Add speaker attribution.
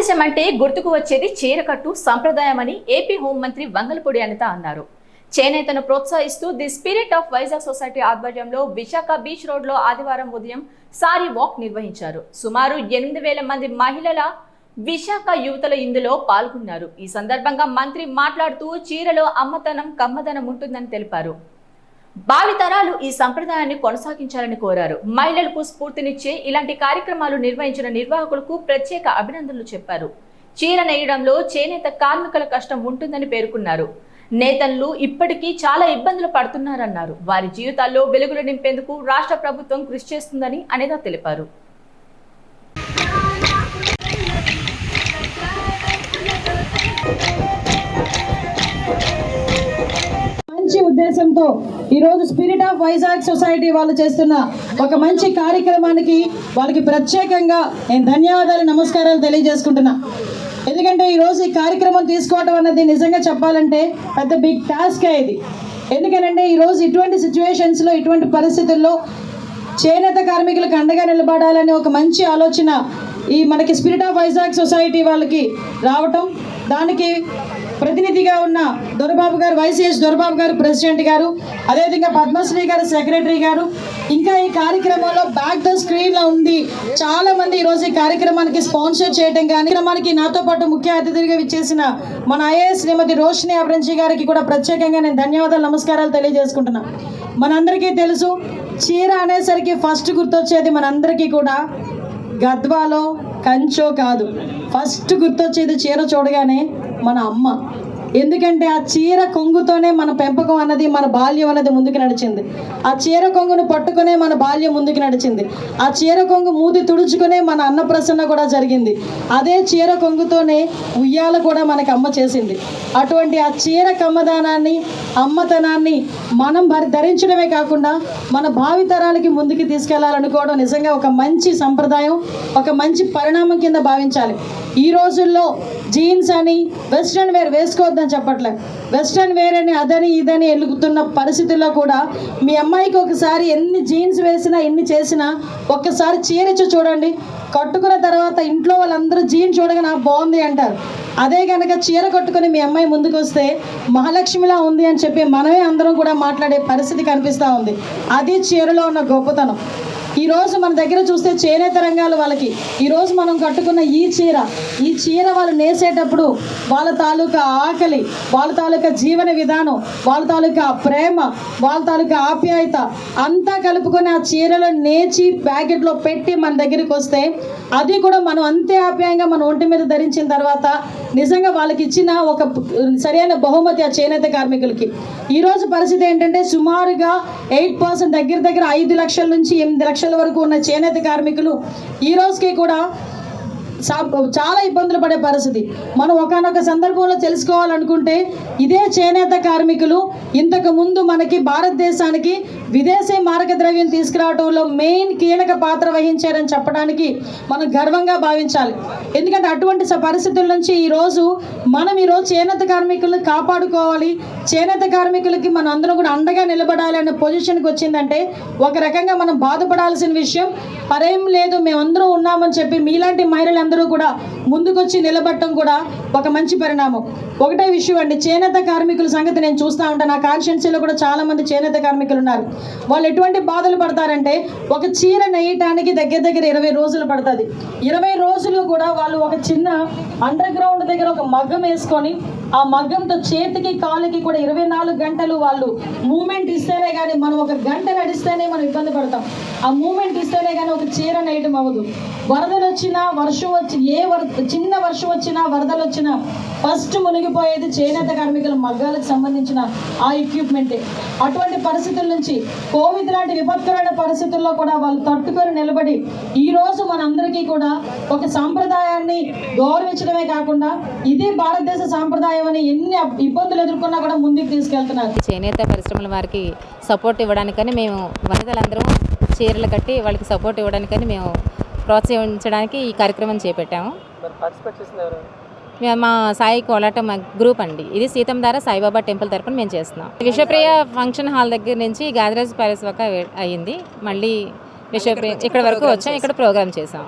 Speaker 1: భారతదేశం అంటే గుర్తుకు వచ్చేది చీరకట్టు సంప్రదాయమని ఏపీ హోంమంత్రి వంగలపూడి అనిత అన్నారు. చేనేతను ప్రోత్సహిస్తూ the spirit of Vizag society ఆధ్వర్యంలో విశాఖ బీచ్ రోడ్లో ఆదివారం ఉదయం సారీ వాక్ నిర్వహించారు. సుమారు ఎనిమిది వేల మంది మహిళల విశాఖ యువతలు ఇందులో పాల్గొన్నారు. ఈ సందర్భంగా మంత్రి మాట్లాడుతూ చీరలో అమ్మతనం కమ్మదనం ఉంటుందని తెలిపారు. భావితరాలు ఈ సంప్రదాయాన్ని కొనసాగించాలని కోరారు. మహిళలకు స్ఫూర్తినిచ్చే ఇలాంటి కార్యక్రమాలు నిర్వహించిన నిర్వాహకులకు ప్రత్యేక అభినందనలు చెప్పారు. చీర నేయడంలో చేనేత కార్మికుల కష్టం ఉంటుందని పేర్కొన్నారు. నేతలు ఇప్పటికీ చాలా ఇబ్బందులు పడుతున్నారన్నారు. వారి జీవితాల్లో వెలుగులు నింపేందుకు రాష్ట్ర ప్రభుత్వం కృషి చేస్తుందని అనేదా తెలిపారు.
Speaker 2: ఉద్దేశంతో ఈరోజు స్పిరిట్ ఆఫ్ వైజాగ్ సొసైటీ వాళ్ళు చేస్తున్న ఒక మంచి కార్యక్రమానికి వాళ్ళకి ప్రత్యేకంగా నేను ధన్యవాదాలు నమస్కారాలు తెలియజేసుకుంటున్నా. ఎందుకంటే ఈరోజు ఈ కార్యక్రమం తీసుకోవడం అన్నది నిజంగా చెప్పాలంటే పెద్ద బిగ్ టాస్కే ఇది. ఎందుకనంటే ఈరోజు ఇటువంటి సిచ్యువేషన్స్లో ఇటువంటి పరిస్థితుల్లో చేనేత కార్మికులకు అండగా నిలబడాలనే ఒక మంచి ఆలోచన ఈ మనకి స్పిరిట్ ఆఫ్ వైజాగ్ సొసైటీ వాళ్ళకి రావటం. దానికి ప్రతినిధిగా ఉన్న దొరబాబు గారు వైసీఎస్ దొరబాబు గారు ప్రెసిడెంట్ గారు అదేవిధంగా పద్మశ్రీ గారు సెక్రటరీ గారు ఇంకా ఈ కార్యక్రమంలో బ్యాక్ ద స్క్రీన్లో ఉంది చాలా మంది ఈరోజు ఈ కార్యక్రమానికి స్పాన్సర్ చేయడం కానీ కార్యక్రమానికి నాతో పాటు ముఖ్య అతిథిగా ఇచ్చేసిన మన ఐఏఎస్ శ్రీమతి రోషిని అబ్రంజీ గారికి కూడా ప్రత్యేకంగా నేను ధన్యవాదాలు నమస్కారాలు తెలియజేసుకుంటున్నా. మనందరికీ తెలుసు చీర అనేసరికి ఫస్ట్ గుర్తొచ్చేది మనందరికీ కూడా గద్వాలో కంచో కాదు. ఫస్ట్ గుర్తొచ్చేది చీర చూడగానే మన అమ్మ ఎందుకంటే ఆ చీర కొంగుతోనే మన పెంపకం అన్నది మన బాల్యం అన్నది ముందుకు నడిచింది. ఆ చీర కొంగును పట్టుకునే మన బాల్యం ముందుకు నడిచింది. ఆ చీర కొంగు మూతి తుడుచుకునే మన అన్నప్రసన్న కూడా జరిగింది. అదే చీర కొంగుతోనే ఉయ్యాల కూడా మనకి అమ్మ చేసింది. అటువంటి ఆ చీర కమ్మదానాన్ని అమ్మతనాన్ని మనం ధరించడమే కాకుండా మన భావితరాలకి ముందుకు తీసుకెళ్ళాలనుకోవడం నిజంగా ఒక మంచి సంప్రదాయం ఒక మంచి పరిణామం కింద భావించాలి. ఈ రోజుల్లో జీన్స్ అని వెస్ట్రన్ వేర్ వేసుకోవద్దు వేసుకోవద్దని చెప్పట్లేదు వెస్ట్రన్ వేర్ అని అదని ఇదని ఎలుగుతున్న పరిస్థితుల్లో కూడా మీ అమ్మాయికి ఒకసారి ఎన్ని జీన్స్ వేసినా ఎన్ని చేసినా ఒక్కసారి చీరచ్చు చూడండి. కట్టుకున్న తర్వాత ఇంట్లో వాళ్ళందరూ జీన్స్ చూడగా నాకు బాగుంది అంటారు. అదే కనుక చీర కట్టుకొని మీ అమ్మాయి ముందుకు వస్తే మహాలక్ష్మిలా ఉంది అని చెప్పి మనమే అందరం కూడా మాట్లాడే పరిస్థితి కనిపిస్తూ ఉంది. అది చీరలో ఉన్న గొప్పతనం. ఈ రోజు మన దగ్గర చూస్తే చేనేత రంగాలు వాళ్ళకి. ఈరోజు మనం కట్టుకున్న ఈ చీర ఈ చీర వాళ్ళు నేసేటప్పుడు వాళ్ళ తాలూకా ఆకలి వాళ్ళ తాలూకా జీవన విధానం వాళ్ళ తాలూకా ప్రేమ వాళ్ళ తాలూకా ఆప్యాయత అంతా కలుపుకొని ఆ చీరలో నేచి ప్యాకెట్లో పెట్టి మన దగ్గరికి వస్తే అది కూడా మనం అంతే ఆప్యాయంగా మన ఒంటి మీద ధరించిన తర్వాత నిజంగా వాళ్ళకి ఇచ్చిన ఒక సరైన బహుమతి ఆ చేనేత కార్మికులకి. ఈరోజు పరిస్థితి ఏంటంటే సుమారుగా ఎయిట్ పర్సెంట్ దగ్గర దగ్గర ఐదు లక్షల నుంచి ఎనిమిది లక్షల లక్షల వరకు ఉన్న చేనేత కార్మికులు ఈ రోజుకి కూడా సా- చాలా ఇబ్బందులు పడే పరిస్థితి. మనం ఒకనొక సందర్భంలో తెలుసుకోవాలనుకుంటే ఇదే చేనేత కార్మికులు ఇంతకు ముందు మనకి భారతదేశానికి విదేశీ మారకద్రవ్యం తీసుకురావడంలో మెయిన్ కీలక పాత్ర వహించారని చెప్పడానికి మనం గర్వంగా భావించాలి. ఎందుకంటే అటువంటి పరిస్థితుల నుంచి ఈరోజు మనం ఈరోజు చేనేత కార్మికులను కాపాడుకోవాలి. చేనేత కార్మికులకి మనం అందరం కూడా అండగా నిలబడాలి అనే పొజిషన్కి వచ్చిందంటే ఒక రకంగా మనం బాధపడాల్సిన విషయం. పరేం లేదు మేమందరం ఉన్నామని చెప్పి మీలాంటి మహిళలందరూ కూడా ముందుకొచ్చి నిలబడటం కూడా ఒక మంచి పరిణామం. ఒకటే విషయం అండి చేనేత కార్మికుల సంగతి నేను చూస్తూ ఉంటాను నా కాన్షియన్సీలో కూడా చాలామంది చేనేత కార్మికులు ఉన్నారు. వాళ్ళు ఎటువంటి బాధలు పడతారంటే ఒక చీర నేయటానికి దగ్గర దగ్గర ఇరవై రోజులు పడుతుంది. ఇరవై రోజులు కూడా వాళ్ళు ఒక చిన్న అండర్ గ్రౌండ్ దగ్గర ఒక మగ్గం వేసుకొని ఆ మగ్గంతో చేతికి కాలుకి కూడా ఇరవై నాలుగు గంటలు వాళ్ళు మూమెంట్ ఇస్తేనే కానీ మనం ఒక గంట నడిస్తేనే మనం ఇబ్బంది పడతాం. ఆ మూమెంట్ ఇస్తేనే కానీ ఒక చీర నేయటం అవ్వదు. వరదలు వచ్చినా వర్షం వచ్చి ఏ వర చిన్న వర్షం వచ్చినా వరదలు వచ్చినా ఫస్ట్ మునిగిపోయేది చేనేత కార్మికుల మగ్గాలకు సంబంధించిన ఆ ఎక్విప్మెంటే అటువంటి పరిస్థితుల నుంచి కోవిడ్ లాంటి విపత్కరమైన పరిస్థితుల్లో కూడా వాళ్ళు తట్టుకొని నిలబడి ఈ రోజు మనందరికీ కూడా ఒక సాంప్రదాయాన్ని గౌరవించడమే కాకుండా ఇది భారతదేశ సాంప్రదాయం అని ఎన్ని ఇబ్బందులు ఎదుర్కొన్నా కూడా ముందుకు తీసుకెళ్తున్నారు.
Speaker 3: చేనేత పరిశ్రమల వారికి సపోర్ట్ ఇవ్వడానికని మేము వనితలందరం చీరలు కట్టి వాళ్ళకి సపోర్ట్ ఇవ్వడానికని మేము ప్రోత్సహించడానికి ఈ కార్యక్రమం చేపట్టాము. మా సాయి కోలాటం మా గ్రూప్ అండి. ఇది సీతంధార సాయిబాబా టెంపుల్ తరపున మేము చేస్తున్నాం. విశ్వప్రియ ఫంక్షన్ హాల్ దగ్గర నుంచి గాదరాజ్ ప్యాలెస్ వరకు అయ్యింది. మళ్ళీ విశ్వప్రియ ఇక్కడ వరకు వచ్చాం. ఇక్కడ ప్రోగ్రామ్ చేసాం